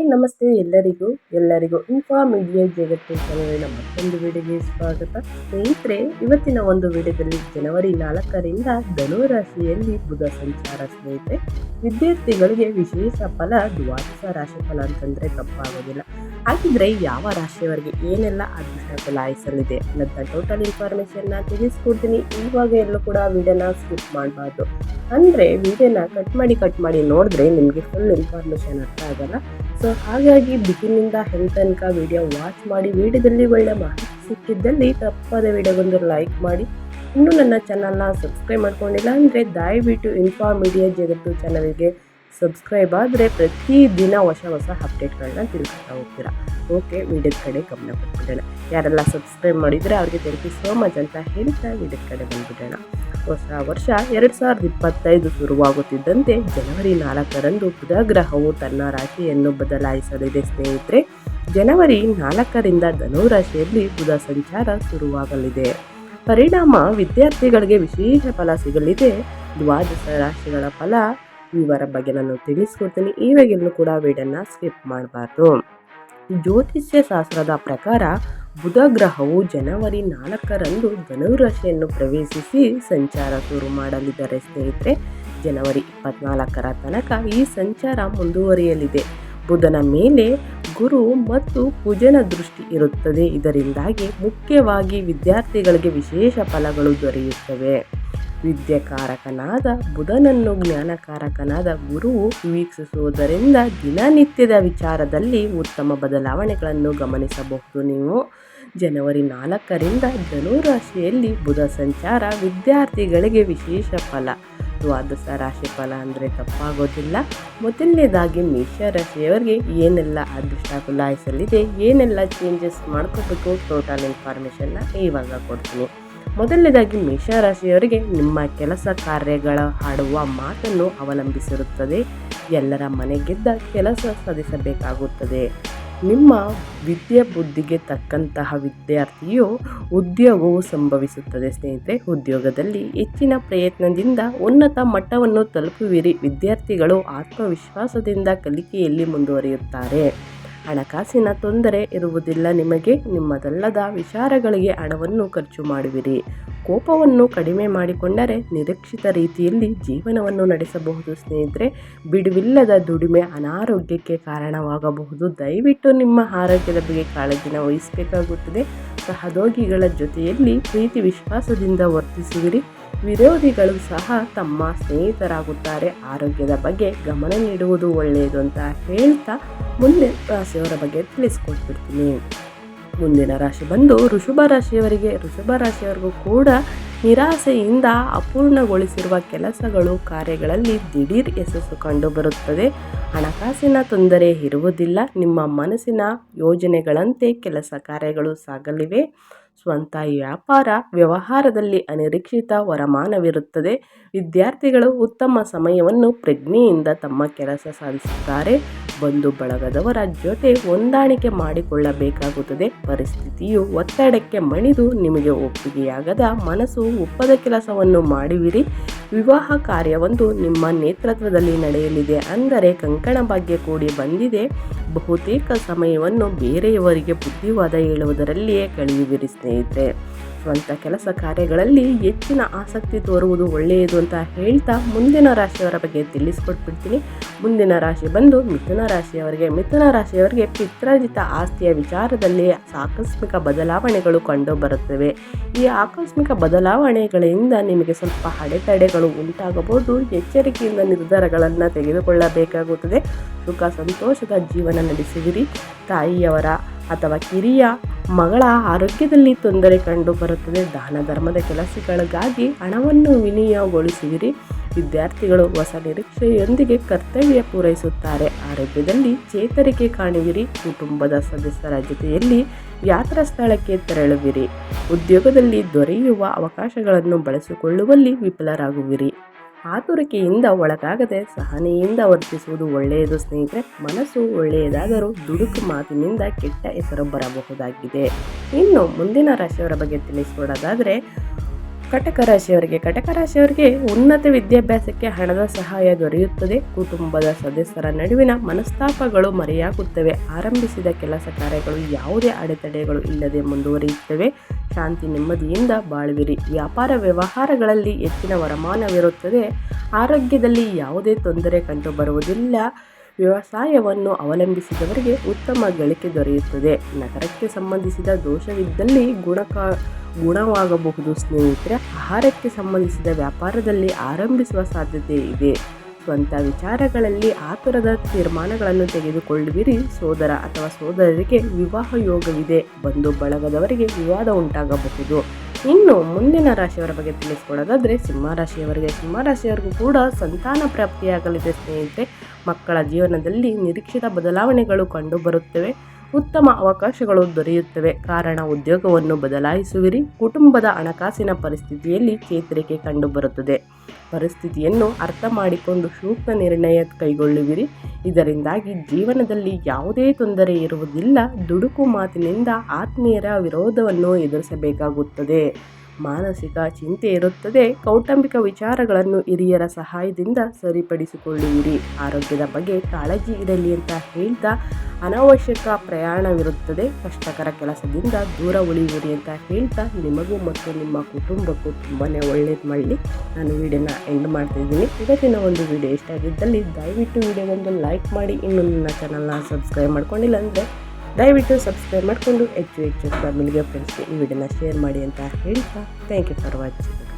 Hi, ನಮಸ್ತೆ ಎಲ್ಲರಿಗೂ ಎಲ್ಲರಿಗೂ ಇನ್ಫಾ ಮೀಡಿಯಾ ಜಗತ್ತು ಚಾನಲಿನ ಮತ್ತೊಂದು ವಿಡಿಯೋಗೆ ಸ್ವಾಗತ. ಸ್ನೇಹಿತರೆ, ಇವತ್ತಿನ ಒಂದು ವಿಡಿಯೋದಲ್ಲಿ ಜನವರಿ ನಾಲ್ಕರಿಂದ ಧನು ರಾಶಿಯಲ್ಲಿ ಬುಧ ಸಂಚಾರ ಸ್ನೇಹಿತರೆ, ವಿದ್ಯಾರ್ಥಿಗಳಿಗೆ ವಿಶೇಷ ಫಲ ದ್ವಾದಶ ರಾಶಿ ಫಲ ಅಂತಂದ್ರೆ ತಪ್ಪಾಗೋದಿಲ್ಲ ಹಾಗಿದ್ರೆ ಯಾವ ರಾಶಿಯವರಿಗೆ ಏನೆಲ್ಲ ಅದೃಷ್ಟ ಚಲಾಯಿಸಲಿದೆ ಅನ್ನೋದ ಟೋಟಲ್ ಇನ್ಫಾರ್ಮೇಶನ್ ತಿಳಿಸ್ಕೊಡ್ತೀನಿ. ಇವಾಗ ಎಲ್ಲೂ ಕೂಡ ವಿಡಿಯೋನ ಸ್ಕಿಪ್ ಮಾಡಬಾರ್ದು. ಅಂದರೆ ವಿಡಿಯೋನ ಕಟ್ ಮಾಡಿ ಕಟ್ ಮಾಡಿ ನೋಡಿದ್ರೆ ನಿಮಗೆ ಫುಲ್ ಇನ್ಫಾರ್ಮೇಷನ್ ಅರ್ಥ ಆಗಲ್ಲ. ಸೊ ಹಾಗಾಗಿ ಬಿಗಿನಿಂದ ಹೆಂಗ್ ತನಕ ವಿಡಿಯೋ ವಾಚ್ ಮಾಡಿ, ವಿಡಿಯೋದಲ್ಲಿ ಒಳ್ಳೆ ಮಾಹಿತಿ ಸಿಕ್ಕಿದ್ದಲ್ಲಿ ತಪ್ಪದ ವಿಡಿಯೋಗೊಂದು ಲೈಕ್ ಮಾಡಿ. ಇನ್ನೂ ನನ್ನ ಚಾನಲ್ನ ಸಬ್ಸ್ಕ್ರೈಬ್ ಮಾಡ್ಕೊಂಡಿಲ್ಲ ಅಂದರೆ ದಯವಿಟ್ಟು ಇನ್ಫಾ ಮೀಡಿಯಾ ಜಗತ್ತು ಚಾನಲ್ಗೆ ಸಬ್ಸ್ಕ್ರೈಬ್ ಆದರೆ ಪ್ರತಿದಿನ ಹೊಸ ಹೊಸ ಅಪ್ಡೇಟ್ಗಳನ್ನ ತಿಳ್ಕೊತಾ ಹೋಗ್ತೀರಾ. ಓಕೆ ವಿಡಿಯೋದ ಕಡೆ ಗಮನ ಕೊಟ್ಬಿಡೋಣ. ಯಾರೆಲ್ಲ ಸಬ್ಸ್ಕ್ರೈಬ್ ಮಾಡಿದರೆ ಅವ್ರಿಗೆ ಥ್ಯಾಂಕ್ ಸೋ ಮಚ್ ಅಂತ ಹೇಳ್ತಾ ವಿಡಿಯೋದ ಕಡೆ ಬಂದ್ಬಿಡೋಣ. ಹೊಸ ವರ್ಷ ಎರಡು ಸಾವಿರದ ಇಪ್ಪತ್ತೈದು ಶುರುವಾಗುತ್ತಿದ್ದಂತೆ ಜನವರಿ ನಾಲ್ಕರಂದು ಬುಧ ಗ್ರಹವು ತನ್ನ ರಾಶಿಯನ್ನು ಬದಲಾಯಿಸಲಿದೆ ಸ್ನೇಹಿತರೆ. ಜನವರಿ ನಾಲ್ಕರಿಂದ ಧನು ರಾಶಿಯಲ್ಲಿ ಬುಧ ಸಂಚಾರ ಶುರುವಾಗಲಿದೆ. ಪರಿಣಾಮ ವಿದ್ಯಾರ್ಥಿಗಳಿಗೆ ವಿಶೇಷ ಫಲ ಸಿಗಲಿದೆ. ದ್ವಾದಶ ರಾಶಿಗಳ ಫಲ ಇವರ ಬಗ್ಗೆ ನಾನು ತಿಳಿಸ್ಕೊಡ್ತೀನಿ. ಇವಾಗೆಲ್ಲೂ ಕೂಡ ವೀಡಿಯೋನ ಸ್ಕಿಪ್ ಮಾಡಬಾರ್ದು. ಜ್ಯೋತಿಷ್ಯ ಶಾಸ್ತ್ರದ ಪ್ರಕಾರ ಬುಧ ಗ್ರಹವು ಜನವರಿ ನಾಲ್ಕರಂದು ಧನುರಾಶಿಯನ್ನು ಪ್ರವೇಶಿಸಿ ಸಂಚಾರ ಶುರು ಮಾಡಲಿದ್ದಾರೆ ಸ್ನೇಹಿತರೆ. ಜನವರಿ ಇಪ್ಪತ್ನಾಲ್ಕರ ತನಕ ಈ ಸಂಚಾರ ಮುಂದುವರಿಯಲಿದೆ. ಬುಧನ ಮೇಲೆ ಗುರು ಮತ್ತು ಕುಜನ ದೃಷ್ಟಿ ಇರುತ್ತದೆ. ಇದರಿಂದಾಗಿ ಮುಖ್ಯವಾಗಿ ವಿದ್ಯಾರ್ಥಿಗಳಿಗೆ ವಿಶೇಷ ಫಲಗಳು ದೊರೆಯುತ್ತವೆ. ವಿದ್ಯೆಕಾರಕನಾದ ಬುಧನನ್ನು ಜ್ಞಾನಕಾರಕನಾದ ಗುರುವು ವೀಕ್ಷಿಸುವುದರಿಂದ ದಿನನಿತ್ಯದ ವಿಚಾರದಲ್ಲಿ ಉತ್ತಮ ಬದಲಾವಣೆಗಳನ್ನು ಗಮನಿಸಬಹುದು ನೀವು. ಜನವರಿ ನಾಲ್ಕರಿಂದ ಧನುರಾಶಿಯಲ್ಲಿ ಬುಧ ಸಂಚಾರ, ವಿದ್ಯಾರ್ಥಿಗಳಿಗೆ ವಿಶೇಷ ಫಲ. ದ್ವಾದಶ ರಾಶಿ ಫಲ ಅಂದರೆ ತಪ್ಪಾಗೋದಿಲ್ಲ. ಮೊದಲನೇದಾಗಿ ಮೇಷರಾಶಿಯವರಿಗೆ ಏನೆಲ್ಲ ಅದೃಷ್ಟ ಕುಲಾಯಿಸಲಿದೆ, ಏನೆಲ್ಲ ಚೇಂಜಸ್ ಮಾಡ್ಕೋಬೇಕು ಟೋಟಲ್ ಇನ್ಫಾರ್ಮೇಷನ್ನ ಇವಾಗ ಕೊಡ್ತೀನಿ. ಮೊದಲನೇದಾಗಿ ಮೇಷರಾಶಿಯವರಿಗೆ ನಿಮ್ಮ ಕೆಲಸ ಕಾರ್ಯಗಳ ಹಾಡುವ ಮಾತನ್ನು ಅವಲಂಬಿಸಿರುತ್ತದೆ. ಎಲ್ಲರ ಮನೆಗೆದ್ದ ಕೆಲಸ ಸಾಧಿಸಬೇಕಾಗುತ್ತದೆ. ನಿಮ್ಮ ವಿದ್ಯೆ ಬುದ್ಧಿಗೆ ತಕ್ಕಂತಹ ವಿದ್ಯಾರ್ಥಿಯು ಉದ್ಯೋಗವು ಸಂಭವಿಸುತ್ತದೆ ಸ್ನೇಹಿತರೆ. ಉದ್ಯೋಗದಲ್ಲಿ ಹೆಚ್ಚಿನ ಪ್ರಯತ್ನದಿಂದ ಉನ್ನತ ಮಟ್ಟವನ್ನು ತಲುಪುವಿರಿ. ವಿದ್ಯಾರ್ಥಿಗಳು ಆತ್ಮವಿಶ್ವಾಸದಿಂದ ಕಲಿಕೆಯಲ್ಲಿ ಮುಂದುವರಿಯುತ್ತಾರೆ. ಹಣಕಾಸಿನ ತೊಂದರೆ ಇರುವುದಿಲ್ಲ ನಿಮಗೆ. ನಿಮ್ಮದಲ್ಲದ ವಿಚಾರಗಳಿಗೆ ಹಣವನ್ನು ಖರ್ಚು ಮಾಡುವಿರಿ. ಕೋಪವನ್ನು ಕಡಿಮೆ ಮಾಡಿಕೊಂಡರೆ ನಿರೀಕ್ಷಿತ ರೀತಿಯಲ್ಲಿ ಜೀವನವನ್ನು ನಡೆಸಬಹುದು ಸ್ನೇಹಿತರೆ. ಬಿಡುವಿಲ್ಲದ ದುಡಿಮೆ ಅನಾರೋಗ್ಯಕ್ಕೆ ಕಾರಣವಾಗಬಹುದು. ದಯವಿಟ್ಟು ನಿಮ್ಮ ಆರೋಗ್ಯದ ಬಗ್ಗೆ ಕಾಳಜಿನ ವಹಿಸಬೇಕಾಗುತ್ತದೆ. ಸಹದೋಗಿಗಳ ಜೊತೆಯಲ್ಲಿ ಪ್ರೀತಿ ವಿಶ್ವಾಸದಿಂದ ವರ್ತಿಸುವಿರಿ. ವಿರೋಧಿಗಳು ಸಹ ತಮ್ಮ ಸ್ನೇಹಿತರಾಗುತ್ತಾರೆ. ಆರೋಗ್ಯದ ಬಗ್ಗೆ ಗಮನ ನೀಡುವುದು ಒಳ್ಳೆಯದು ಅಂತ ಹೇಳ್ತಾ ಮುಂದೆ ರಾಶಿಯವರ ಬಗ್ಗೆ ತಿಳಿಸ್ಕೊಟ್ಬಿಡ್ತೀನಿ ಮುಂದಿನ ರಾಶಿ ಬಂದು ಋಷಭ ರಾಶಿಯವರಿಗೆ ಋಷಭ ರಾಶಿಯವರಿಗೂ ಕೂಡ ನಿರಾಸೆಯಿಂದ ಅಪೂರ್ಣಗೊಳಿಸಿರುವ ಕೆಲಸಗಳು, ಕಾರ್ಯಗಳಲ್ಲಿ ದಿಢೀರ್ ಯಶಸ್ಸು ಕಂಡುಬರುತ್ತದೆ. ಹಣಕಾಸಿನ ತೊಂದರೆ ಇರುವುದಿಲ್ಲ. ನಿಮ್ಮ ಮನಸ್ಸಿನ ಯೋಜನೆಗಳಂತೆ ಕೆಲಸ ಕಾರ್ಯಗಳು ಸಾಗಲಿವೆ. ಸ್ವಂತ ವ್ಯಾಪಾರ ವ್ಯವಹಾರದಲ್ಲಿ ಅನಿರೀಕ್ಷಿತ ವರಮಾನವಿರುತ್ತದೆ. ವಿದ್ಯಾರ್ಥಿಗಳು ಉತ್ತಮ ಸಮಯವನ್ನು ಪ್ರಜ್ಞೆಯಿಂದ ತಮ್ಮ ಕೆಲಸ ಸಾಧಿಸುತ್ತಾರೆ. ಬಂಧು ಬಳಗದವರ ಜೊತೆ ಹೊಂದಾಣಿಕೆ ಮಾಡಿಕೊಳ್ಳಬೇಕಾಗುತ್ತದೆ. ಪರಿಸ್ಥಿತಿಯು ಒತ್ತಡಕ್ಕೆ ಮಣಿದು ನಿಮಗೆ ಒಪ್ಪಿಗೆಯಾಗದ ಮನಸ್ಸು ಒಪ್ಪದ ಕೆಲಸವನ್ನು ಮಾಡುವಿರಿ. ವಿವಾಹ ಕಾರ್ಯವೊಂದು ನಿಮ್ಮ ನೇತೃತ್ವದಲ್ಲಿ ನಡೆಯಲಿದೆ. ಅಂದರೆ ಕಂಕಣ ಭಾಗ್ಯ ಕೂಡಿ ಬಂದಿದೆ. ಬಹುತೇಕ ಸಮಯವನ್ನು ಬೇರೆಯವರಿಗೆ ಬುದ್ಧಿವಾದ ಹೇಳುವುದರಲ್ಲಿಯೇ ಕಳೆಯುವಿರಿ ಸ್ನೇಹಿತರೆ. ಸ್ವಂತ ಕೆಲಸ ಕಾರ್ಯಗಳಲ್ಲಿ ಹೆಚ್ಚಿನ ಆಸಕ್ತಿ ತೋರುವುದು ಒಳ್ಳೆಯದು ಅಂತ ಹೇಳ್ತಾ ಮುಂದಿನ ರಾಶಿಯವರ ಬಗ್ಗೆ ತಿಳಿಸ್ಕೊಟ್ಬಿಡ್ತೀನಿ. ಮುಂದಿನ ರಾಶಿ ಬಂದು ಮಿಥುನ ರಾಶಿಯವರಿಗೆ ಮಿಥುನ ರಾಶಿಯವರಿಗೆ ಪಿತ್ರಾರ್ಜಿತ ಆಸ್ತಿಯ ವಿಚಾರದಲ್ಲಿ ಆಕಸ್ಮಿಕ ಬದಲಾವಣೆಗಳು ಕಂಡು ಬರುತ್ತವೆ ಈ ಆಕಸ್ಮಿಕ ಬದಲಾವಣೆಗಳಿಂದ ನಿಮಗೆ ಸ್ವಲ್ಪ ಅಡೆತಡೆಗಳು ಉಂಟಾಗಬಹುದು. ಎಚ್ಚರಿಕೆಯಿಂದ ನಿರ್ಧಾರಗಳನ್ನು ತೆಗೆದುಕೊಳ್ಳಬೇಕಾಗುತ್ತದೆ. ಸುಖ, ಸಂತೋಷದ ಜೀವನ ನಡೆಸುವಿರಿ ತಾಯಿಯವರ ಅಥವಾ ಕಿರಿಯ ಮಗಳ ಆರೋಗ್ಯದಲ್ಲಿ ತೊಂದರೆ ಕಂಡು ಬರುತ್ತದೆ ದಾನ ಧರ್ಮದ ಕೆಲಸಗಳಿಗಾಗಿ ಹಣವನ್ನು ವಿನಿಯೋಗಗೊಳಿಸುವಿರಿ. ವಿದ್ಯಾರ್ಥಿಗಳು ಹೊಸ ನಿರೀಕ್ಷೆಯೊಂದಿಗೆ ಕರ್ತವ್ಯ ಪೂರೈಸುತ್ತಾರೆ. ಆರೋಗ್ಯದಲ್ಲಿ ಚೇತರಿಕೆ ಕಾಣುವಿರಿ. ಕುಟುಂಬದ ಸದಸ್ಯರ ಜೊತೆಯಲ್ಲಿ ಯಾತ್ರಾ ಸ್ಥಳಕ್ಕೆ ತೆರಳುವಿರಿ. ಉದ್ಯೋಗದಲ್ಲಿ ದೊರೆಯುವ ಅವಕಾಶಗಳನ್ನು ಬಳಸಿಕೊಳ್ಳುವಲ್ಲಿ ವಿಫಲರಾಗುವಿರಿ. ಆತುರಿಕೆಯಿಂದ ಒಳಗಾಗದೆ ಸಹನೆಯಿಂದ ವರ್ತಿಸುವುದು ಒಳ್ಳೆಯದು ಸ್ನೇಹಿತರೆ. ಮನಸ್ಸು ಒಳ್ಳೆಯದಾದರೂ ದುಡುಕು ಮಾತಿನಿಂದ ಕೆಟ್ಟ ಹೆಸರು ಬರಬಹುದಾಗಿದೆ. ಇನ್ನು ಮುಂದಿನ ರಾಶಿಯವರ ಬಗ್ಗೆ ತಿಳಿಸ್ಕೊಡೋದಾದರೆ ಕಟಕ ರಾಶಿಯವರಿಗೆ ಕಟಕ ರಾಶಿಯವರಿಗೆ ಉನ್ನತ ವಿದ್ಯಾಭ್ಯಾಸಕ್ಕೆ ಹಣದ ಸಹಾಯ ದೊರೆಯುತ್ತದೆ. ಕುಟುಂಬದ ಸದಸ್ಯರ ನಡುವಿನ ಮನಸ್ತಾಪಗಳು ಮರೆಯಾಗುತ್ತವೆ. ಆರಂಭಿಸಿದ ಕೆಲಸ ಕಾರ್ಯಗಳು ಯಾವುದೇ ಅಡೆತಡೆಗಳು ಇಲ್ಲದೆ ಮುಂದುವರಿಯುತ್ತವೆ. ಶಾಂತಿ ನೆಮ್ಮದಿಯಿಂದ ಬಾಳುವಿರಿ. ವ್ಯಾಪಾರ ವ್ಯವಹಾರಗಳಲ್ಲಿ ಹೆಚ್ಚಿನ ವರಮಾನವಿರುತ್ತದೆ. ಆರೋಗ್ಯದಲ್ಲಿ ಯಾವುದೇ ತೊಂದರೆ ಕಂಡು ಬರುವುದಿಲ್ಲ ವ್ಯವಸಾಯವನ್ನು ಅವಲಂಬಿಸಿದವರಿಗೆ ಉತ್ತಮ ಗಳಿಕೆ ದೊರೆಯುತ್ತದೆ. ನಗರಕ್ಕೆ ಸಂಬಂಧಿಸಿದ ದೋಷವಿದ್ದಲ್ಲಿ ಗುಣಕ ಗುಣವಾಗಬಹುದು ಸ್ನೇಹಿತರೆ. ಆಹಾರಕ್ಕೆ ಸಂಬಂಧಿಸಿದ ವ್ಯಾಪಾರದಲ್ಲಿ ಆರಂಭಿಸುವ ಸಾಧ್ಯತೆ ಇದೆ. ಸ್ವಂತ ವಿಚಾರಗಳಲ್ಲಿ ಆತುರದ ತೀರ್ಮಾನಗಳನ್ನು ತೆಗೆದುಕೊಳ್ಳುವಿರಿ. ಸೋದರ ಅಥವಾ ಸೋದರರಿಗೆ ವಿವಾಹ ಯೋಗವಿದೆ. ಬಂಧು ಬಳಗದವರಿಗೆ ವಿವಾದ ಉಂಟಾಗಬಹುದು. ಇನ್ನು ಮುಂದಿನ ರಾಶಿಯವರ ಬಗ್ಗೆ ತಿಳಿಸ್ಕೊಡೋದಾದರೆ, ಸಿಂಹ ರಾಶಿಯವರಿಗೆ ಸಿಂಹ ರಾಶಿಯವರಿಗೂ ಕೂಡ ಸಂತಾನ ಪ್ರಾಪ್ತಿಯಾಗಲಿದೆ ಸ್ನೇಹಿತರೆ. ಮಕ್ಕಳ ಜೀವನದಲ್ಲಿ ನಿರೀಕ್ಷಿತ ಬದಲಾವಣೆಗಳು ಕಂಡುಬರುತ್ತವೆ. ಉತ್ತಮ ಅವಕಾಶಗಳು ದೊರೆಯುತ್ತವೆ. ಕಾರಣ ಉದ್ಯೋಗವನ್ನು ಬದಲಾಯಿಸುವಿರಿ. ಕುಟುಂಬದ ಹಣಕಾಸಿನ ಪರಿಸ್ಥಿತಿಯಲ್ಲಿ ಚೇತರಿಕೆ ಕಂಡುಬರುತ್ತದೆ. ಪರಿಸ್ಥಿತಿಯನ್ನು ಅರ್ಥ ಮಾಡಿಕೊಂಡು ಸೂಕ್ತ ನಿರ್ಣಯ ಕೈಗೊಳ್ಳುವಿರಿ. ಇದರಿಂದಾಗಿ ಜೀವನದಲ್ಲಿ ಯಾವುದೇ ತೊಂದರೆ ಇರುವುದಿಲ್ಲ. ದುಡುಕು ಮಾತಿನಿಂದ ಆತ್ಮೀಯರ ವಿರೋಧವನ್ನು ಎದುರಿಸಬೇಕಾಗುತ್ತದೆ. ಮಾನಸಿಕ ಚಿಂತೆ ಇರುತ್ತದೆ. ಕೌಟುಂಬಿಕ ವಿಚಾರಗಳನ್ನು ಹಿರಿಯರ ಸಹಾಯದಿಂದ ಸರಿಪಡಿಸಿಕೊಳ್ಳುವಿರಿ. ಆರೋಗ್ಯದ ಬಗ್ಗೆ ಕಾಳಜಿ ಇರಲಿ ಅಂತ ಹೇಳ್ತಾ ಅನಾವಶ್ಯಕ ಪ್ರಯಾಣವಿರುತ್ತದೆ. ಕಷ್ಟಕರ ಕೆಲಸದಿಂದ ದೂರ ಉಳಿಯುವಿರಿ ಅಂತ ಹೇಳ್ತಾ ನಿಮಗೂ ಮತ್ತು ನಿಮ್ಮ ಕುಟುಂಬಕ್ಕೂ ತುಂಬಾ ಒಳ್ಳೇದು ಮಾಡಲಿ. ನಾನು ವಿಡಿಯೋನ ಎಂಡ್ ಮಾಡ್ತಿದ್ದೀನಿ ಇವತ್ತಿನ ಒಂದು ವಿಡಿಯೋ ಇಷ್ಟ ಆಗಿದ್ದಲ್ಲಿ ದಯವಿಟ್ಟು ವಿಡಿಯೋಗೊಂದು ಲೈಕ್ ಮಾಡಿ. ಇನ್ನು ನನ್ನ ಚಾನಲ್ನ ಸಬ್ಸ್ಕ್ರೈಬ್ ಮಾಡ್ಕೊಂಡಿಲ್ಲ ಅಂದರೆ ದಯವಿಟ್ಟು ಸಬ್ಸ್ಕ್ರೈಬ್ ಮಾಡಿಕೊಂಡು, ಹೆಚ್ಚು ಹೆಚ್ಚು ಫ್ಯಾಮಿಲಿಗೆ ಫ್ರೆಂಡ್ಸ್ಗೆ ಈ ವಿಡಿಯೋನ ಶೇರ್ ಮಾಡಿ ಅಂತ ಹೇಳ್ತಾ ಥ್ಯಾಂಕ್ ಯು ಫಾರ್ ವಾಚಿಂಗ್